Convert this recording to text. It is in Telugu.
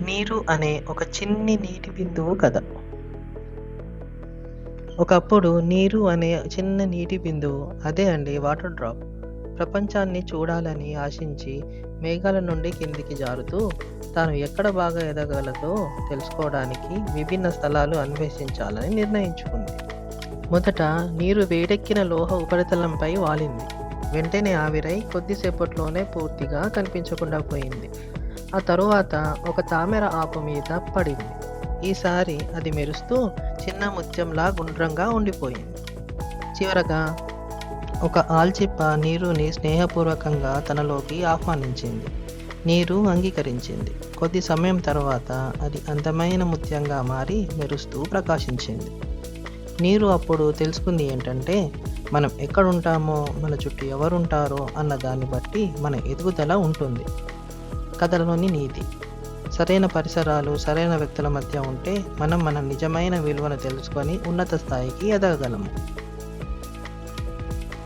నీరు అనే ఒక చిన్ని నీటి బిందువు కథ. ఒకప్పుడు నీరు అనే చిన్న నీటి బిందువు అదే అండి వాటర్ డ్రాప్. ప్రపంచాన్ని చూడాలని ఆశించి మేఘాల నుండి కిందికి జారుతూ తాను ఎక్కడ బాగా ఎదగలదో తెలుసుకోవడానికి విభిన్న స్థలాలు అన్వేషించాలని నిర్ణయించుకుంది. మొదట నీరు వేడెక్కిన లోహ ఉపరితలంపై వాలింది. వెంటనే ఆవిరై కొద్దిసేపట్లోనే పూర్తిగా కనిపించకుండా పోయింది. ఆ తరువాత ఒక తామెర ఆకు మీద పడింది. ఈసారి అది మెరుస్తూ చిన్న ముత్యంలా గుండ్రంగా ఉండిపోయింది. చివరగా ఒక ఆల్చిప్ప నీరుని స్నేహపూర్వకంగా తనలోకి ఆహ్వానించింది. నీరు అంగీకరించింది. కొద్ది సమయం తర్వాత అది అందమైన ముత్యంగా మారి మెరుస్తూ ప్రకాశించింది. నీరు అప్పుడు తెలుసుకుంది ఏంటంటే మనం ఎక్కడుంటామో మన చుట్టూ ఎవరుంటారో అన్న దాన్ని బట్టి మన ఎదుగుదల ఉంటుంది. కథలోని నీతి. సరైన పరిసరాలు సరైన వ్యక్తుల మధ్య ఉంటే మనం మన నిజమైన విలువను తెలుసుకొని ఉన్నత స్థాయికి ఎదగగలము.